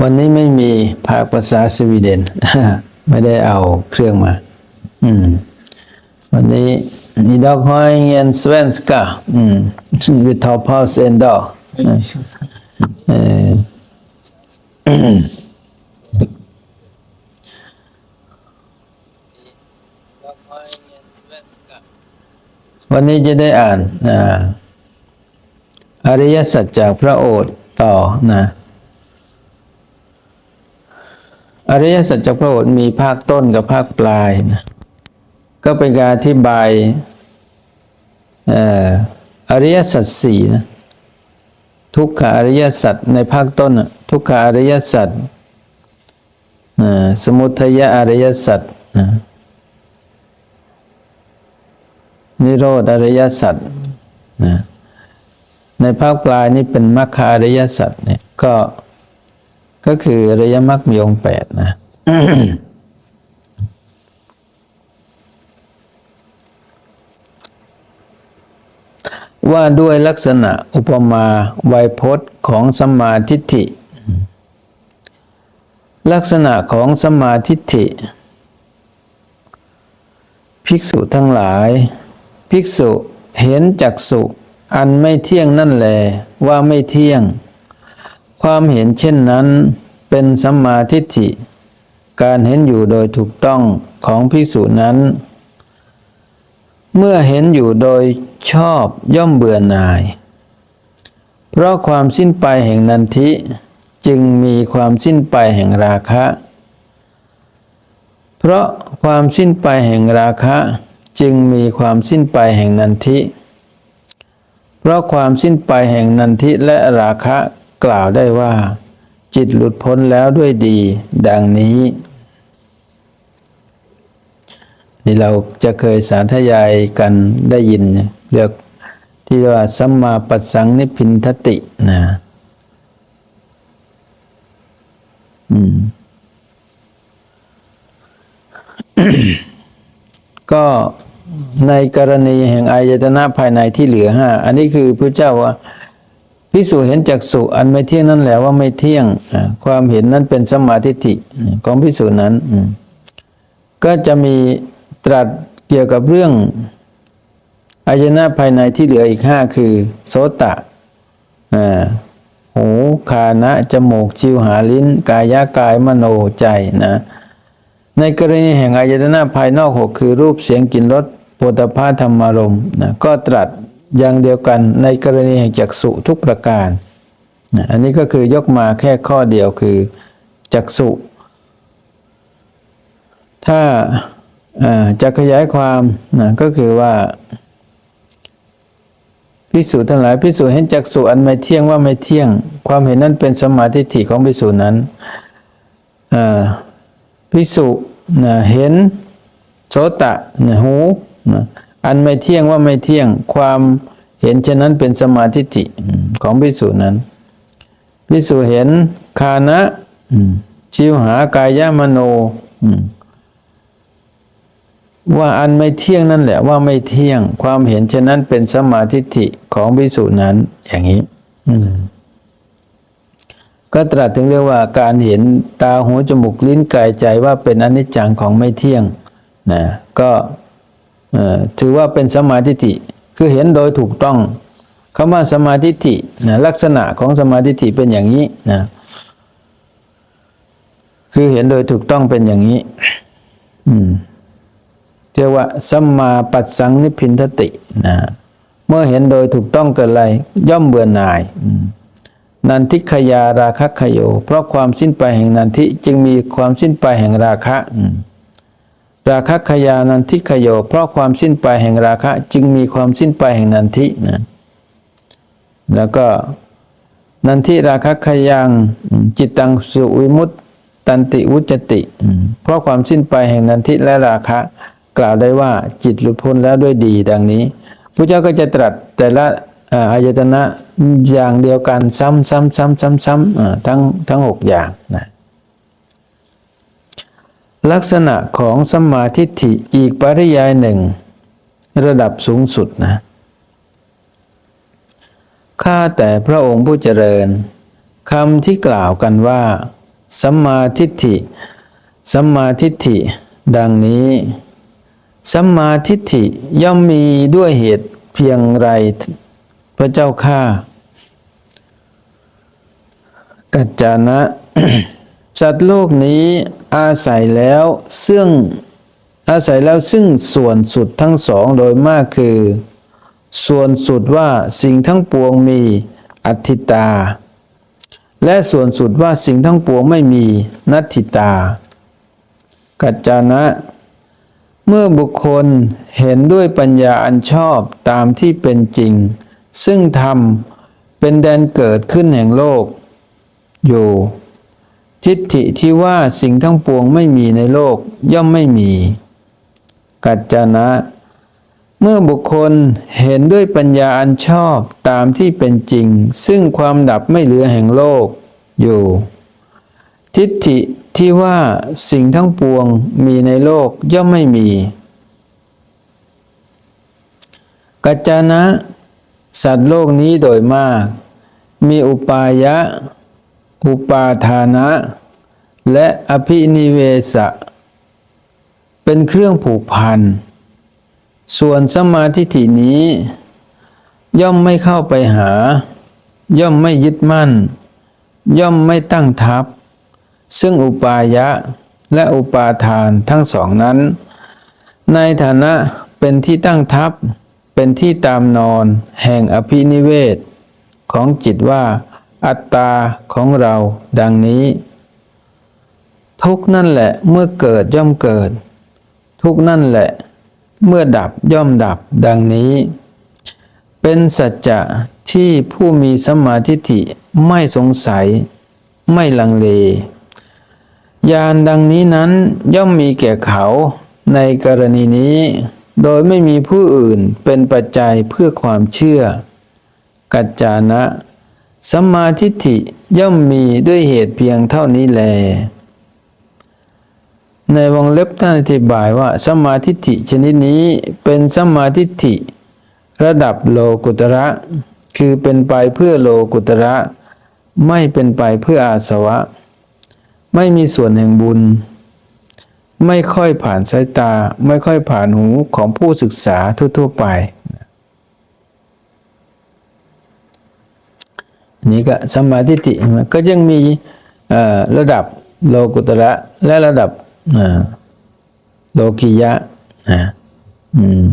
วันนี้ไม่มีภาคภาษาสวีเดน ไม่ได้เอาเครื่องมา อืม วันนี้มีดอกฮอยเงียนสเวนสกาอืมวิทอพาสเอนดอเออวันนี้จะได้อ่านอริยสัจจากพระโอษฐ์ต่อนะ อริยสัจจพระโอษฐ์มีภาคต้นกับภาคปลายนะก็เป็นการอธิบายอริยสัจสี่นะทุกขอริยสัจในภาคต้นทุกขอริยสัจสมุทัยอริยสัจนิโรธอริยสัจนะในภาคปลายนี่เป็นมรรคอริยสัจเนี่ยก็ ก็คืออริยมรรคมีองค์แปดนะว่าด้วยลักษณะอุปมาไวยพจน์ของสมาทิฏฐิ ลักษณะของสมมาทิฏฐิ ภิกษุทั้งหลาย ภิกษุเห็นจักสุอันไม่เที่ยงนั่นแหลว่าไม่เที่ยง ความเห็นเช่นนั้นเป็นสัมมาทิฏฐิ การเห็นอยู่โดยถูกต้องของภิกษุนั้น เมื่อเห็นอยู่โดยชอบย่อมเบื่อหน่าย เพราะความสิ้นไปแห่งนันทิจึงมีความสิ้นไปแห่งราคะ เพราะความสิ้นไปแห่งราคะจึงมีความสิ้นไปแห่งนันทิ เพราะความสิ้นไปแห่งนันทิและราคะ กล่าวได้ว่า จิตหลุดพ้นแล้วด้วยดี ดังนี้นี่เราจะเคยสาธยายกันได้ยิน เรียกที่ว่าสัมมาปัสสังนิพพินทตินะอืมก็ในกรณีแห่งอายตนะภายในที่เหลือห้าอันนี้คือพระเจ้าว่า พิสูจเห็นจักสุอันไม่เที่ยงนั่นแหละว่าไม่เที่ยง ความเห็นนั้นเป็นสมาทิฏฐิของพิสูจนั้น ก็จะมีตรัสเกี่ยวกับเรื่องอายนะภายในที่เหลืออีกห้าคือ โสตะหูคานะจมูกชิวหาลิ้น กายะกายมโนใจนะ ในกรณีแห่งอายตนะภายนอกหกคือรูปเสียงกลิ่นรสโผฏฐาธรรมารมณ์นะก็ตรัส อย่างเดียวกันในกรณีแห่งจักษุทุกประการนะอันนี้ก็คือยกมาแค่ข้อเดียวคือจักษุถ้าจะขยายความนะก็คือว่าพิสูจน์ทั้งหลายพิสูจน์เห็นจักษุอันไม่เที่ยงว่าไม่เที่ยง ความเห็นนั้นเป็นสมมาทิฐิของพิสูจน์นั้นพิสุนะเห็นโสตะนะหูนะ อันไม่เที่ยงว่าไม่เที่ยง ความเห็นเช่นนั้นเป็นสมาธิิของพิสุนั้นพิสุเห็นคานะชิวหากายมโนว่าอันไม่เที่ยงนั่นแหละว่าไม่เที่ยง ความเห็นเช่นนั้นเป็นสมาธิิของพิสุนั้นอย่างนี้ก็ตรัสถึงเรียกว่าการเห็นตาหูจมูกลิ้นกายใจว่าเป็นอนิจจังของไม่เที่ยงนะก็ ถือว่าเป็นสมาธิิคือเห็นโดยถูกต้องคำว่าสมาธิินะลักษณะของสมาธิิเป็นอย่างนี้นะคือเห็นโดยถูกต้องเป็นอย่างนี้เรียกว่าสัมมาปัสสังนิพพินทตินะเมื่อเห็นโดยถูกต้องเกิดอะไร ย่อมเบื่อหน่ายนันทิขยาราคะขโย เพราะความสิ้นไปแห่งนันทิจึงมีความสิ้นไปแห่งราคะอื ราคะขยานันทิขโย เพราะความสิ้นไปแห่งราคะจึงมีความสิ้นไปแห่งนันทินะแล้วก็นันทิราคะขยังจิตตังสุวิมุตตันติวุจติ เพราะความสิ้นไปแห่งนันทิและราคะ กล่าวได้ว่าจิตหลุดพ้นแล้วด้วยดีดังนี้พระเจ้าก็จะตรัสแต่ละอาอายตนะอย่างเดียวกันซ้ำซ้ำซ้ำซ้ำซ้ำทั้งทั้งหกอย่างนะ ลักษณะของสมมาทิฏฐิอีกปริยายหนึ่ง ระดับสูงสุดนะ ข้าแต่พระองค์ผู้เจริญคำที่กล่าวกันว่าสัมมาทิฏฐิสัมมาทิฏฐิ ดังนี้สัมมาทิฏฐิย่อมมีด้วยเหตุเพียงไรพระเจ้าข้ากัจจานะ สัตว์โลกนี้อาศัยแล้วซึ่งอาศัยแล้วซึ่งส่วนสุดทั้งสองโดยมากคือ ส่วนสุดว่าสิ่งทั้งปวงมีอัตถิตา และส่วนสุดว่าสิ่งทั้งปวงไม่มีนัตถิตา กัจจานะ เมื่อบุคคลเห็นด้วยปัญญาอันชอบตามที่เป็นจริง ซึ่งธรรมเป็นแดนเกิดขึ้นแห่งโลก อยู่ ทิฏฐิที่ว่าสิ่งทั้งปวงไม่มีในโลกย่อมไม่มี กัจจนะ เมื่อบุคคลเห็นด้วยปัญญาอันชอบตามที่เป็นจริง ซึ่งความดับไม่เหลือแห่งโลกอยู่ ทิฏฐิที่ว่าสิ่งทั้งปวงมีในโลกย่อมไม่มี กัจจานะ สัตว์โลกนี้โดยมาก มีอุปายะ อุปาทานะ และอภินิเวสะ เป็นเครื่องผูกพัน ส่วนสมาธิฐินี้ ย่อมไม่เข้าไปหา ย่อมไม่ยึดมั่น ย่อมไม่ตั้งทับ ซึ่งอุปายะและอุปาทานทั้งสองนั้น ในฐานะเป็นที่ตั้งทับเป็นที่ตามนอนแห่งอภินิเวศของจิตว่า อัตตาของเราดังนี้ ทุกนั่นแหละเมื่อเกิดย่อมเกิด ทุกนั่นแหละเมื่อดับย่อมดับดังนี้ เป็นสัจจะที่ผู้มีสมาธิิไม่สงสัย ไม่ลังเลญาณดังนี้นั้นย่อมมีแก่เขาในกรณีนี้ โดยไม่มีผู้อื่นเป็นปัจจัยเพื่อความเชื่อ กัจจานะ สัมมาทิฏฐิย่อมมีด้วยเหตุเพียงเท่านี้แล ในวงเล็บท่านอธิบายว่าสัมมาทิฏฐิชนิดนี้เป็นสัมมาทิฏฐิ ระดับโลกุตระ คือเป็นไปเพื่อโลกุตระ ไม่เป็นไปเพื่ออาสวะ ไม่มีส่วนแห่งบุญ ไม่ค่อยผ่านสายตาไม่ค่อยผ่านหูของผู้ศึกษาทั่วๆไป นนี้ก็สมมาธิฏฐิก็ยังมีระดับโลกุตระและระดับโลกิยะนะอืม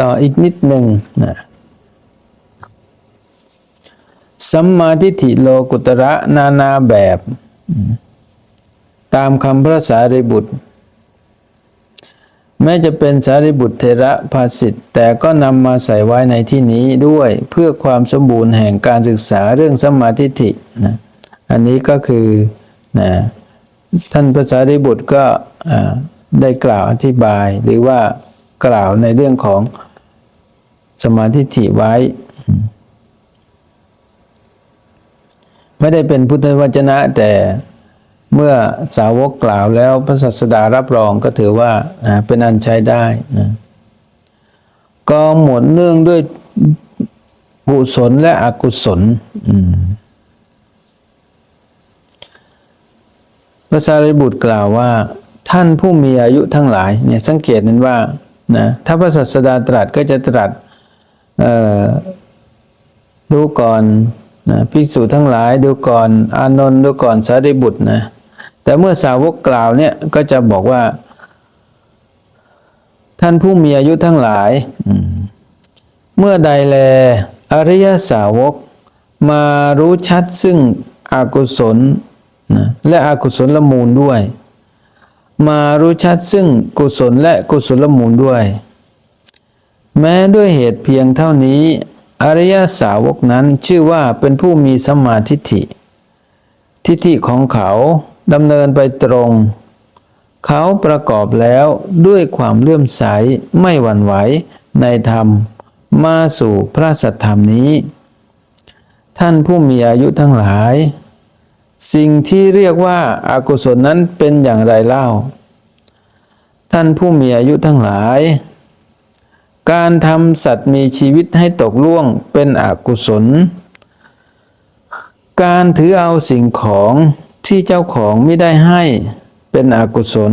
ต่ออีกนิดหนึ่งนะสัมมาทิฏฐิโลกุตระนานาแบบ ตามคำพระสารีบุตร แม้จะเป็นสารีบุตรเทระภาสิทธ์แต่ก็นำมาใส่ไว้ในที่นี้ด้วยเพื่อความสมบูรณ์แห่งการศึกษาเรื่องสมาทิฏฐินะอันนี้ก็คือนะท่านพระสารีบุตรก็ได้กล่าวอธิบาย หรือว่ากล่าวในเรื่องของสมาธิฐิไว้ ไม่ได้เป็นพุทธวจนะแต่ เมื่อสาวกกล่าวแล้วพระศาสดารับรองก็ถือว่าเป็นอันใช้ได้นะก็หมดเนื่องด้วยกุศลและอกุศลพระสารีบุตรกล่าวว่า ท่านผู้มีอายุทั้งหลายเนี่ยสังเกตนั้นว่านะถ้าพระศาสดาตรัสก็จะตรัสดูก่อนนะภิกษุทั้งหลายดูก่อน อานนท์ดูก่อนสารีบุตรนะ แต่เมื่อสาวกกล่าวเนี่ยก็จะบอกว่า ท่านผู้มีอายุทั้งหลายมเมื่อใดแล อริยสาวก มารู้ชัดซึ่งอกุศลนะและอกุศลละมูลด้วย มารู้ชัดซึ่งกุศลและกุศลละมูลด้วย แม้ด้วยเหตุเพียงเท่านี้ อริยสาวกนั้นชื่อว่าเป็นผู้มีสัมมาทิฏฐิ ทิฏฐิของเขา ดำเนินไปตรง เขาประกอบแล้วด้วยความเลื่อมใสไม่หวั่นไหวในธรรม มาสู่พระสัทธรรมนี้ ท่านผู้มีอายุทั้งหลาย สิ่งที่เรียกว่าอากุศลนั้นเป็นอย่างไรเล่า ท่านผู้มีอายุทั้งหลาย การทำสัตว์มีชีวิตให้ตกล่วงเป็นอกุศล การถือเอาสิ่งของ ที่เจ้าของไม่ได้ให้เป็นอกุศล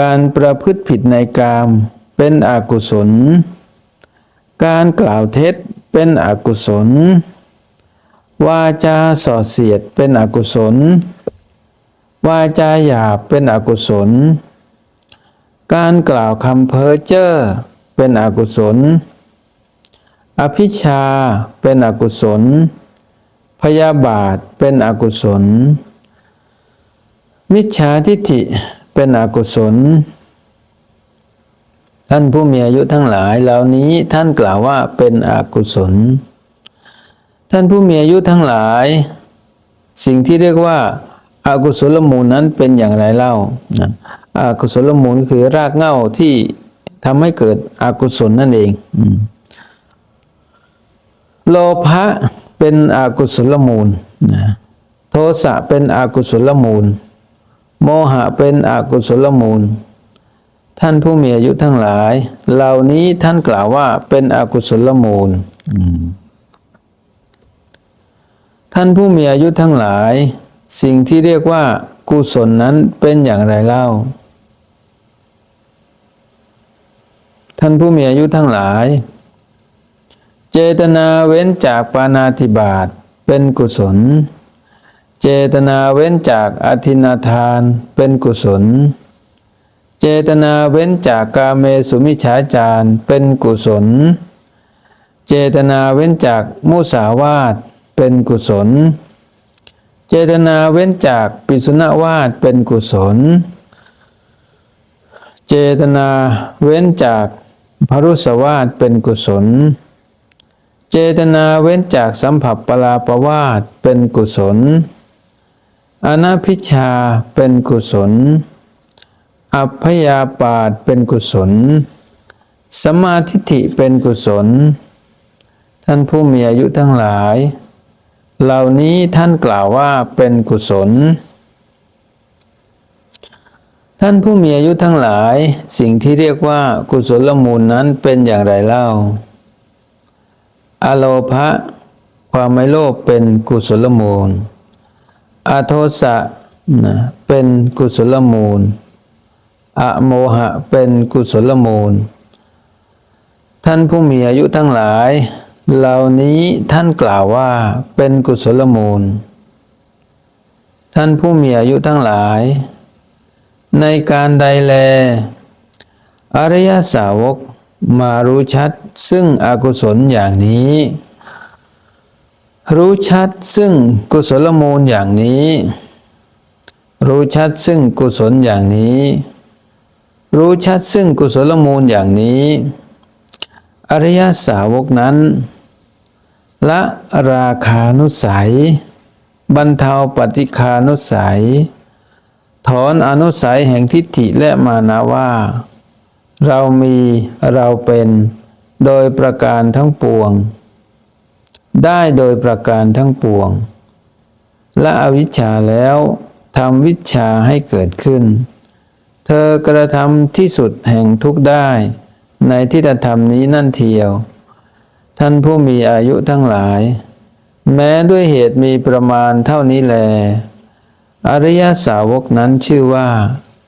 การประพฤติผิดในกามเป็นอกุศล การกล่าวเท็จเป็นอกุศล วาจาส่อเสียดเป็นอกุศล วาจาหยาบเป็นอกุศล การกล่าวคำเพ้อเจ้อเป็นอกุศล อภิชาเป็นอกุศล พยาบาทเป็นอกุศล มิจฉาทิฏฐิเป็นอกุศล ท่านผู้มีอายุทั้งหลายเหล่านี้ท่านกล่าวว่าเป็นอกุศล ท่านผู้มีอายุทั้งหลาย สิ่งที่เรียกว่าอากุศลมูลนั้นเป็นอย่างไรเล่าอากุศลมูลคือรากเหง้าที่ทำให้เกิดอกุศลนั่นเอง โลภะ เป็นอกุศลมูลนะโทสะเป็นอกุศลมูล โมหะเป็นอกุศลมูล ท่านผู้มีอายุทั้งหลาย เหล่านี้ท่านกล่าวว่าเป็นอกุศลมูล ท่านผู้มีอายุทั้งหลาย สิ่งที่เรียกว่ากุศลนั้นเป็นอย่างไรเล่า ท่านผู้มีอายุทั้งหลาย เจตนาเว้นจากปานาธิบาตเป็นกุศล เจตนาเว้นจากอธินาทานเป็นกุศล เจตนาเว้นจากกาเมสุมิฉาจารเป็นกุศล เจตนาเว้นจากมุสาวาทเป็นกุศล เจตนาเว้นจากปิสุณวาทเป็นกุศล เจตนาเว้นจากพรุสวาทเป็นกุศล เจตนาเว้นจากสัมผัสปลาปวาทเป็นกุศล อนาพิชาเป็นกุศล อัพยาปาทเป็นกุศล สมาทิฏฐิเป็นกุศล ท่านผู้มีอายุทั้งหลาย เหล่านี้ท่านกล่าวว่าเป็นกุศล ท่านผู้มีอายุทั้งหลาย สิ่งที่เรียกว่ากุศลมูลนั้นเป็นอย่างไรเล่า อโลภะความไม่โลภเป็นกุศลมูล อโทสะนะเป็นกุศลมูล อโมหะเป็นกุศลมูล ท่านผู้มีอายุทั้งหลาย เหล่านี้ท่านกล่าวว่าเป็นกุศลมูล ท่านผู้มีอายุทั้งหลาย ในการใดแล อริยสาวก มารู้ชัดซึ่งอกุศลอย่างนี้ รู้ชัดซึ่งกุศลมูลอย่างนี้ รู้ชัดซึ่งกุศลอย่างนี้ รู้ชัดซึ่งกุศลมูลอย่างนี้ อริยสาวกนั้น ละราคานุสัย บรรเทาปฏิคานุสัย ถอนอนุสัยแห่งทิฏฐิและมานาว่า เรามีเราเป็นโดยประการทั้งปวง ได้โดยประการทั้งปวง และอวิชชาแล้วทำวิชาให้เกิดขึ้น เธอกระทำที่สุดแห่งทุกได้ ในทิฏฐธรรมนี้นั่นเทียว ท่านผู้มีอายุทั้งหลาย แม้ด้วยเหตุมีประมาณเท่านี้แล อริยสาวกนั้นชื่อว่า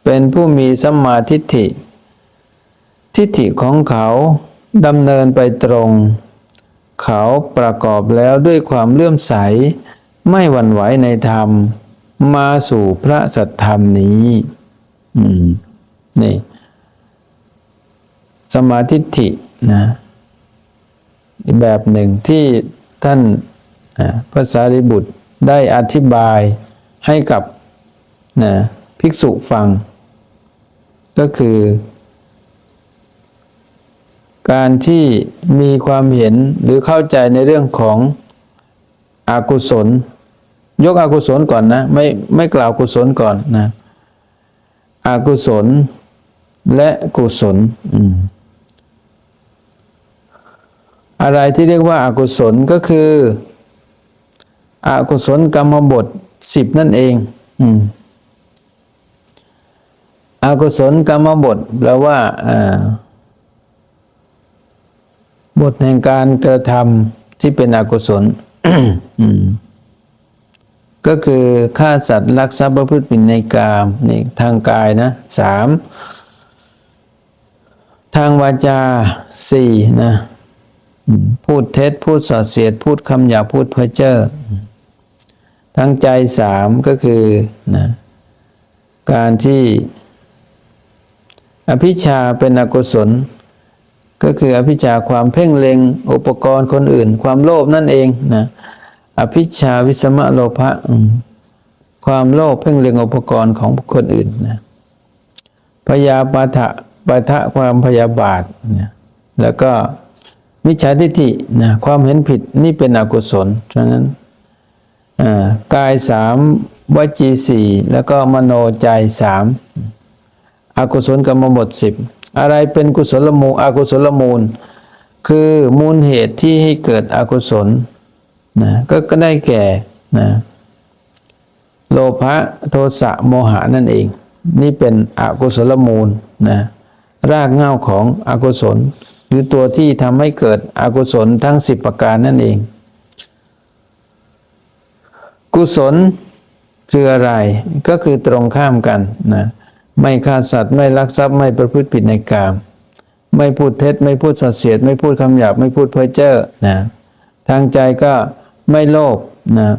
เป็นผู้มีสัมมาทิฏฐิ ทิฏฐิของเขาดำเนินไปตรง เขาประกอบแล้วด้วยความเลื่อมใส ไม่หวั่นไหวในธรรม มาสู่พระสัทธรรมนี้นี่ สมาธิฏฐินะแบบหนึ่งที่ท่านพระสารีบุตรได้อธิบายให้กับนะภิกษุฟัง ก็คือ การที่มีความเห็นหรือเข้าใจในเรื่องของอากุศล ยกอกุศลก่อนนะ ไม่ไม่กล่าวกุศลก่อนนะอากุศลและกุศลอะไรที่เรียกว่าอากุศลก็คืออกุศลกรรมบทสิบนั่นเองอืมอกุศลกรรมบทแปลว่าอ่า บทแห่งการกระทำที่เป็นอกุศลก็คือฆ่าสัตว์ลักทรัพย์ประพฤติผิดในกามนี่ทางกายนะสามทางวาจาสี่นะพูดเท็จ พูดส่อเสียด พูดคำหยาพูดเพ้อเจ้อทางใจสามก็คือนะการที่อภิชาเป็นอกุศล ก็คืออภิชาความเพ่งเล็ง อุปกรณ์คนอื่น ความโลภนั่นเองนะอภิชาวิสมะโลภะความโลภเพ่งเล็งอุปกรณ์ของคนอื่นนะพยาปาทะปะทะความพยาบาทนะแล้วก็มิจฉาทิฏฐินะความเห็นผิดนี่เป็นอกุศลฉะนั้นกายสามวจีสี่แล้วก็มโนใจสามอกุศลกรรมบทสิบ อะไรเป็นกุศลมูลอกุศลมูล คือมูลเหตุที่ให้เกิดอกุศลนะก็ก็ได้แก่นะโลภะโทสะโมหะนั่นเอง นี่เป็นอกุศลมูลนะรากเหง้าของอกุศล หรือตัวที่ทำให้เกิดอกุศลทั้งสิบประการนั่นเอง กุศลคืออะไรก็คือตรงข้ามกันนะ ไม่ฆ่าสัตว์ไม่ลักทรัพย์ไม่ประพฤติผิดในกามไม่พูดเท็จ ไม่พูดส่อเสียด ไม่พูดคำหยาบ ไม่พูดเพ้อเจ้อนะทางใจก็ไม่โลภนะ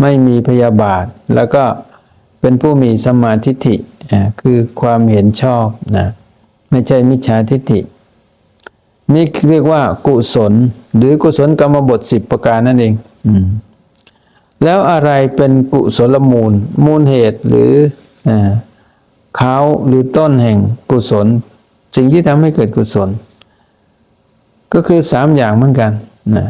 ไม่มีพยาบาท แล้วก็เป็นผู้มีสมาทิฏฐิอ่าคือความเห็นชอบนะไม่ใช่มิจฉาทิฏฐิ นี่เรียกว่ากุศล หรือกุศลกรรมบทสิบประการนั่นเองอแล้วอะไรเป็นกุศลมูล มูลเหตุหรือเออ เขาหรือต้นแห่งกุศลสิ่งที่ทำให้เกิดกุศล ก็คือสามอย่างเหมือนกันนะ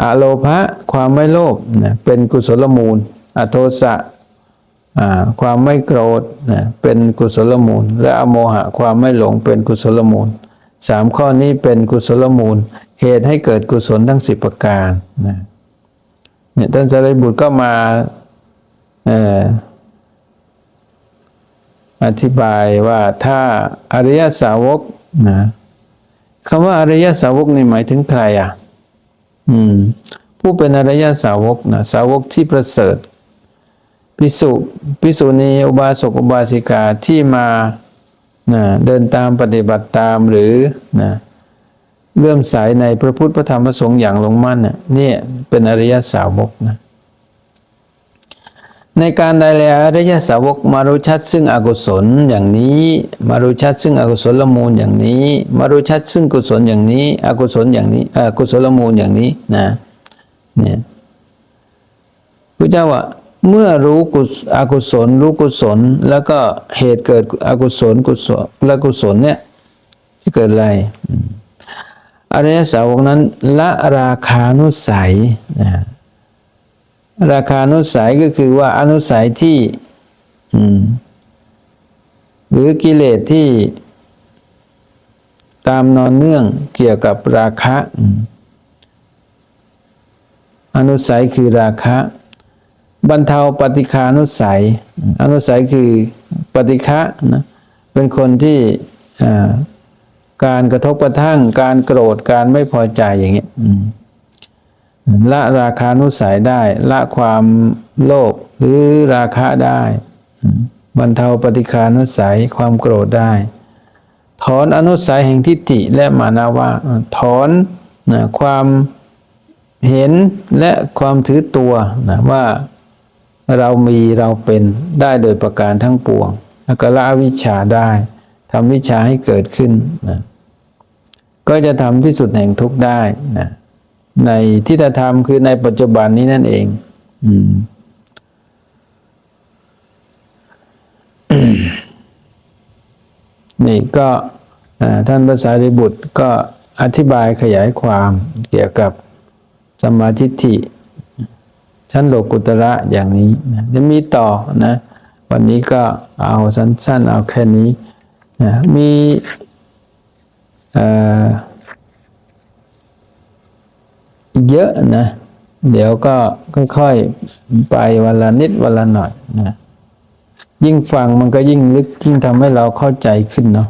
อะโลภะความไม่โลภนะเป็นกุศลมูล อโทสะความไม่โกรธนะเป็นกุศลมูล และอโมหะความไม่หลงเป็นกุศลมูลสามข้อนี้เป็นกุศลมูล เหตุให้เกิดกุศลทั้งสิบประการนะเนี่ยท่านสารีบุตรก็มาเอ่อ อธิบายว่าถ้าอริยสาวกนะคำว่าอริยสาวกนี่หมายถึงใครอะอืมผู้เป็นอริยสาวกนะสาวกที่ประเสริฐพิสุพิสุณีอุบาสกอุบาสิกาที่มานะเดินตามปฏิบัติตามหรือนะเลื่อมใสในพระพุทธพระธรรมพระสงฆ์อย่างลงมั่นเนี่ยเนี่ยเป็นอริยสาวกนะ ในการใดแลอริยสาวกมารู้ชัดซึ่งอกุศลอย่างนี้มารู้ชัดซึ่งอกุศลละมูลอย่างนี้มารู้ชัดซึ่งกุศลอย่างนี้ อกุศลอย่างนี้อกุศลละมูลอย่างนี้นะเนี่ยพระเจ้าว่าเมื่อรู้กุศอกุศลรู้กุศล แล้วก็เหตุเกิดอกุศลกุศลและกุศลเนี่ยจะเกิดอะไรอริยสาวกนั้นละราคานุสัยนะ ราคานุสัยก็คือว่าอนุสัยที่หรือกิเลสที่ตามนอนเนื่องเกี่ยวกับราคะ อนุสัยคือราคะ บรรเทาปฏิคานุสัย อนุสัยคือปฏิฆะนะเป็นคนที่การกระทบกระทั่งการโกรธการไม่พอใจอย่างเงี้ย ละราคานุสัยได้ ละความโลภหรือราคะได้บรรเทาปฏิคานุสัยความโกรธได้ ถอนอนุสัยแห่งทิฏฐิและมานะว่า ถอนนะความเห็นและความถือตัวนะว่าเรามีเราเป็นได้โดยประการทั้งปวงแล้วก็ละวิชชาได้ทำวิชาให้เกิดขึ้นนะก็จะทำที่สุดแห่งทุกข์ได้นะ ในทิฏฐธรรมคือในปัจจุบันนี้นั่นเอง อืมนี่ก็ท่านภาษาริบุตรก็อธิบายขยายความเกี่ยวกับสมาทิฏฐิชั้นโลกุตระอย่างนี้นะจะมีต่อนะ วันนี้ก็เอาสั้นๆเอาแค่นี้นะมีเอ่อ เยอะนะ เดี๋ยวก็ค่อยๆไปวันละนิดวันละหน่อยนะ ยิ่งฟังมันก็ยิ่งลึกยิ่งทำให้เราเข้าใจขึ้นเนาะ